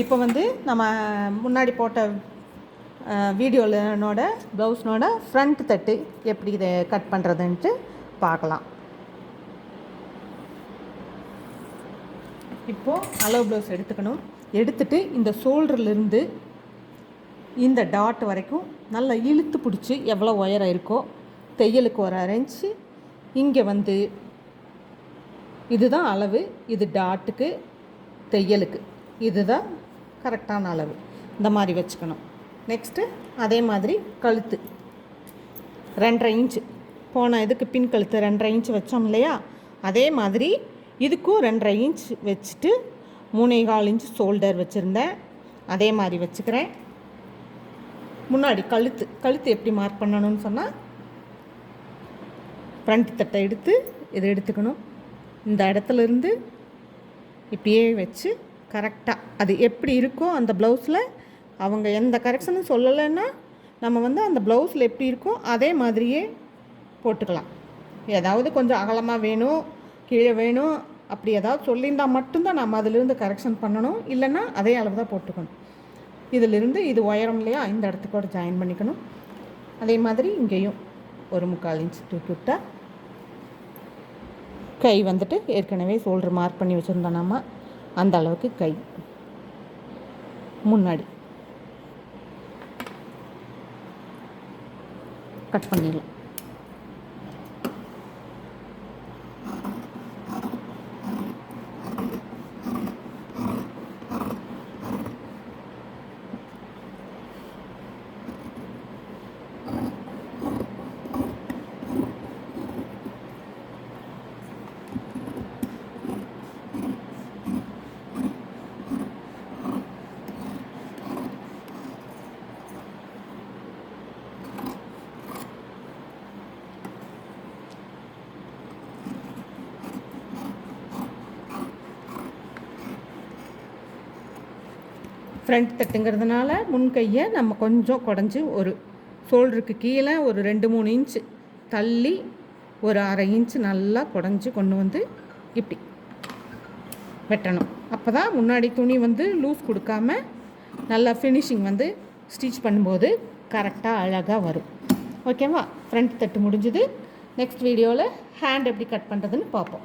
இப்போ வந்து நம்ம முன்னாடி போட்ட வீடியோலனோட ப்ளவுஸ்னோட ஃப்ரண்ட் தட்டு எப்படி இதை கட் பண்ணுறதுன்ட்டு பார்க்கலாம். இப்போது அளவு ப்ளவுஸ் எடுத்துக்கணும். எடுத்துட்டு இந்த ஷோல்டர்லேருந்து இந்த டாட் வரைக்கும் நல்லா இழுத்து பிடிச்சி எவ்வளோ உயரம் இருக்கோ தையலுக்கு ஒரு அரைஞ்சி இங்கே வந்து இதுதான் அளவு இது டாட்டுக்கு தையலுக்கு. இதுதான் கரெக்டான அளவு. இந்த மாதிரி வச்சுக்கணும். நெக்ஸ்ட்டு அதே மாதிரி கழுத்து. ரெண்டரை இன்ச்சு. போன இதுக்கு பின் கழுத்து ரெண்டரை இன்ச் வச்சோம் இல்லையா? அதே மாதிரி இதுக்கும் ரெண்டரை இன்ச் வச்சுட்டு மூணே கால் இன்ச் ஷோல்டர் வச்சுருந்தேன். அதே மாதிரி வச்சுக்கிறேன். முன்னாடி கழுத்து. கழுத்து எப்படி மார்க் பண்ணணும்னு சொன்னால் ஃப்ரண்ட் தட்டை எடுத்து இதை எடுத்துக்கணும். இந்த இடத்துல இருந்து இப்படியே வச்சு கரெக்டாக அது எப்படி இருக்கோ அந்த ப்ளவுஸில் அவங்க எந்த கரெக்ஷனும் சொல்லலைன்னா நம்ம வந்து அந்த ப்ளவுஸில் எப்படி இருக்கோ அதே மாதிரியே போட்டுக்கலாம். ஏதாவது கொஞ்சம் அகலமாக வேணும் கீழே வேணும் அப்படி ஏதாவது சொல்லியிருந்தால் மட்டும்தான் நம்ம அதிலிருந்து கரெக்ஷன் பண்ணணும். இல்லைன்னா அதே அளவு தான் போட்டுக்கணும். இதிலிருந்து இது உயரம் இல்லையா இந்த இடத்துக்கூட ஜாயின் பண்ணிக்கணும். அதே மாதிரி இங்கேயும் ஒரு முக்கால் இன்ச் தூக்கி விட்டால் கை வந்துட்டு ஏற்கனவே ஷோல்டர் மார்க் பண்ணி வச்சுருந்தோம் நம்ம. அந்த அளவுக்கு கை. முன்னாடி. கட் பண்ணிடலாம். ஃப்ரண்ட் தட்டுங்கிறதுனால முன் கையை நம்ம கொஞ்சம் குடஞ்சி ஒரு ஷோல்டருக்கு கீழே ஒரு ரெண்டு மூணு இன்ச்சு தள்ளி ஒரு அரை இன்ச்சு நல்லா குடஞ்சி கொண்டு வந்து இப்படி வெட்டணும். அப்போ தான் முன்னாடி துணி வந்து லூஸ் கொடுக்காம நல்லா ஃபினிஷிங் வந்து ஸ்டிச் பண்ணும்போது கரெக்டாக அழகாக வரும். ஓகேவா ஃப்ரண்ட் தட்டு முடிஞ்சுது. நெக்ஸ்ட் வீடியோவில் ஹேண்ட் எப்படி கட் பண்ணுறதுன்னு பார்ப்போம்.